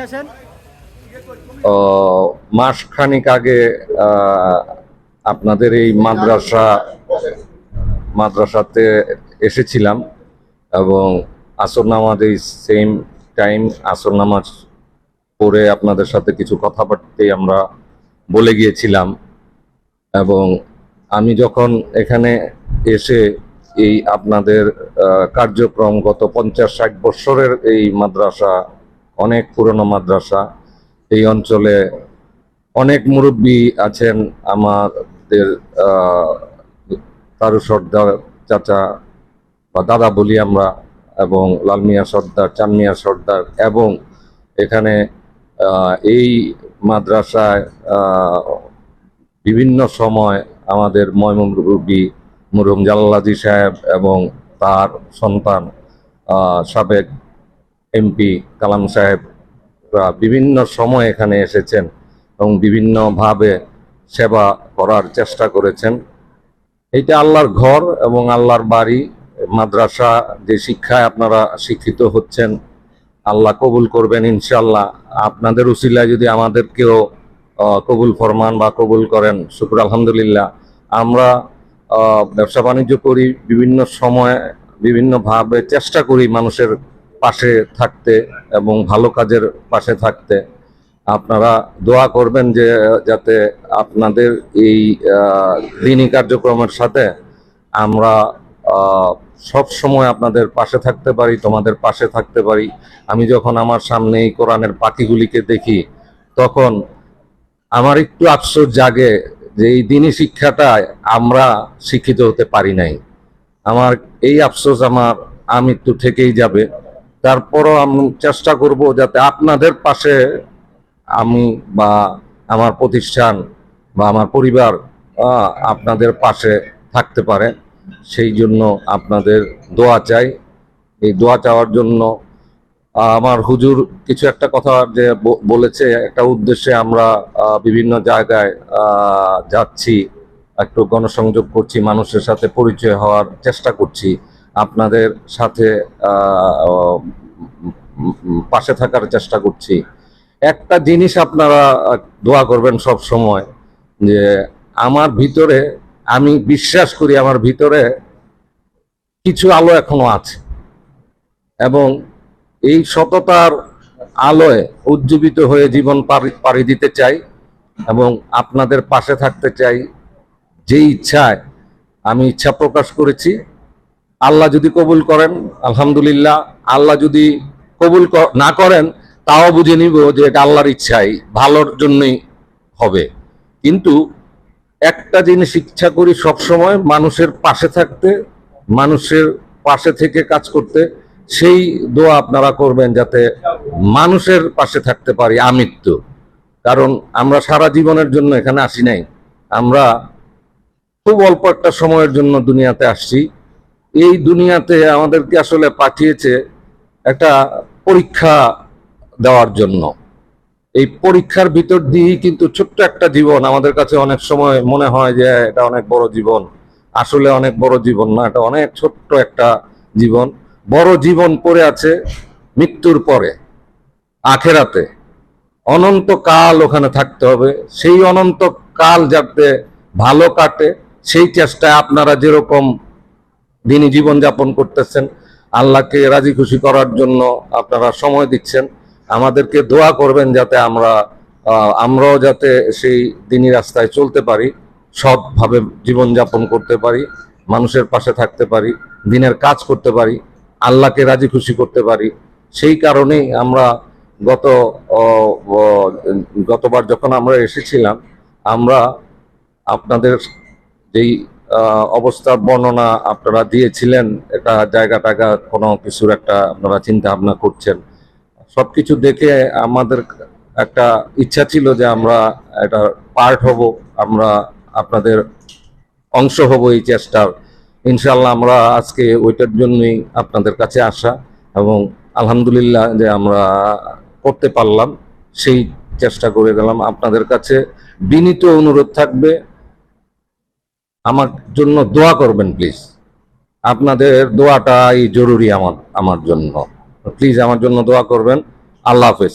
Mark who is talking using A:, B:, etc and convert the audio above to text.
A: আসেন
B: মাসখানিক আগে আপনাদের এই মাদ্রাসা, মাদ্রাসাতে এসেছিলাম এবং আসর নামাজ এই সেম টাইম আসর নামাজ পরে আপনাদের সাথে কিছু কথাবার্তা আমরা বলে গিয়েছিলাম এবং আমি যখন এখানে এসে এই আপনাদের কার্যক্রম গত পঞ্চাশ ষাট বৎসরের এই মাদ্রাসা, অনেক পুরনো মাদ্রাসা, এই অঞ্চলে অনেক মুরব্বী আছেন আমাদের তারু সর্দার চাচা বা দাদা বলি আমরা, এবং লালমিয়া সর্দার চানমিয়া সর্দার, এবং এখানে এই মাদ্রাসায় বিভিন্ন সময় আমাদের ময়মুরব্বী মুরহুম জালালাজি সাহেব এবং তার সন্তান সাবেক এমপি কালাম সাহেব বিভিন্ন সময় এখানে এসেছেন এবং বিভিন্নভাবে সেবা করার চেষ্টা করেছেন। এটা আল্লাহর ঘর এবং আল্লাহর বাড়ি, মাদ্রাসা যে শিক্ষায় আপনারা শিক্ষিত হচ্ছেন, আল্লাহ কবুল করবেন ইনশাল্লাহ আপনাদের উসিলায় যদি আমাদেরকেও কবুল ফরমান বা কবুল করেন, শুক্র আলহামদুলিল্লাহ। আমরা ব্যবসা বাণিজ্য করি, বিভিন্ন সময় বিভিন্নভাবে চেষ্টা করি মানুষের পাশে থাকতে এবং ভালো কাজের পাশে থাকতে। আপনারা দোয়া করবেন যে, যাতে আপনাদের এই দিনী কার্যক্রমের সাথে আমরা সব সময় আপনাদের পাশে থাকতে পারি, তোমাদের পাশে থাকতে পারি। আমি যখন আমার সামনে এই কোরআনের পাখিগুলিকে দেখি, তখন আমার একটু আফসোস জাগে যে এই দিনী শিক্ষাটায় আমরা শিক্ষিত হতে পারি নাই। আমার এই আফসোস আমার আমৃত্যু থেকেই যাবে। তারপরও আমি চেষ্টা করব যাতে আপনাদের পাশে আমি বা আমার প্রতিষ্ঠান বা আমার পরিবার আপনাদের পাশে থাকতে পারে। সেই জন্য আপনাদের দোয়া চাই। এই দোয়া চাওয়ার জন্য আমার হুজুর কিছু একটা কথা যে বলেছে, একটা উদ্দেশ্যে আমরা বিভিন্ন জায়গায় যাচ্ছি, একটু গণসংযোগ করছি, মানুষের সাথে পরিচয় হওয়ার চেষ্টা করছি, আপনাদের সাথে পাশে থাকার চেষ্টা করছি। একটা জিনিস আপনারা দোয়া করবেন সব সময়, যে আমার ভিতরে, আমি বিশ্বাস করি আমার ভিতরে কিছু আলো এখনও আছে। এবং এই সততার আলোয় উজ্জীবিত হয়ে জীবন পাড়ি দিতে চাই এবং আপনাদের পাশে থাকতে চাই যে ইচ্ছায় আমি ইচ্ছা প্রকাশ করেছি। আল্লাহ যদি কবুল করেন, আলহামদুলিল্লাহ, আল্লাহ যদি কবুল না করেন, তাও বুঝে নিব যে এটা আল্লাহর ইচ্ছাই, ভালোর জন্যই হবে। কিন্তু একটা জিনিস ইচ্ছা করি সবসময়, মানুষের পাশে থাকতে, মানুষের পাশে থেকে কাজ করতে সেই দোয়া আপনারা করবেন যাতে মানুষের পাশে থাকতে পারি, আমৃত্যু। কারণ আমরা সারা জীবনের জন্য এখানে আসি নাই। আমরা খুব অল্প একটা সময়ের জন্য দুনিয়াতে আসছি। এই দুনিয়াতে আমাদেরকে আসলে পাঠিয়েছে একটা পরীক্ষা দেওয়ার জন্য। এই পরীক্ষার ভিতর দিয়েই কিন্তু ছোট্ট একটা জীবন। আমাদের কাছে অনেক সময় মনে হয় যে, এটা অনেক বড় জীবন। আসলে অনেক বড় জীবন না, এটা অনেক ছোট্ট একটা জীবন। বড় জীবন পড়ে আছে মৃত্যুর পরে, আখেরাতে। অনন্ত কাল ওখানে থাকতে হবে। সেই অনন্ত কাল যাতে ভালো কাটে, সেই চেষ্টায় আপনারা যেরকম দিনী জীবন যাপন করতেছেন, আল্লাহকে রাজি খুশি করার জন্য আপনারা সময় দিচ্ছেন, আমাদেরকে দোয়া করবেন যাতে আমরা আমরাও যাতে সেই দিনী রাস্তায় চলতে পারি, সৎভাবে জীবন যাপন করতে পারি, মানুষের পাশে থাকতে পারি, দিনের কাজ করতে পারি আল্লাহকে রাজি খুশি করতে পারি। সেই কারণেই আমরা গত গতবার যখন আমরা এসেছিলাম, আমরা আপনাদের যেই অবস্থার বর্ণনা আপনারা দিয়েছিলেন, এটা জায়গা টাগা কোনো কিছুর একটা আপনারা চিন্তা ভাবনা করছেন। সব কিছু দেখে আমাদের একটা ইচ্ছা ছিল যে আমরা এটা পার্ট হব, আমরা আপনাদের অংশ হব এই চেষ্টার। ইনশাল্লাহ আমরা আজকে ওইটার জন্যই আপনাদের কাছে আসা এবং আলহামদুলিল্লাহ যে আমরা করতে পারলাম, সেই চেষ্টা করে গেলাম। আপনাদের কাছে বিনীত অনুরোধ থাকবে, আমার জন্য দোয়া করবেন প্লিজ। আপনাদের দোয়াটাই জরুরি আমার আমার জন্য। প্লিজ আমার জন্য দোয়া করবেন। আল্লাহ হাফেজ।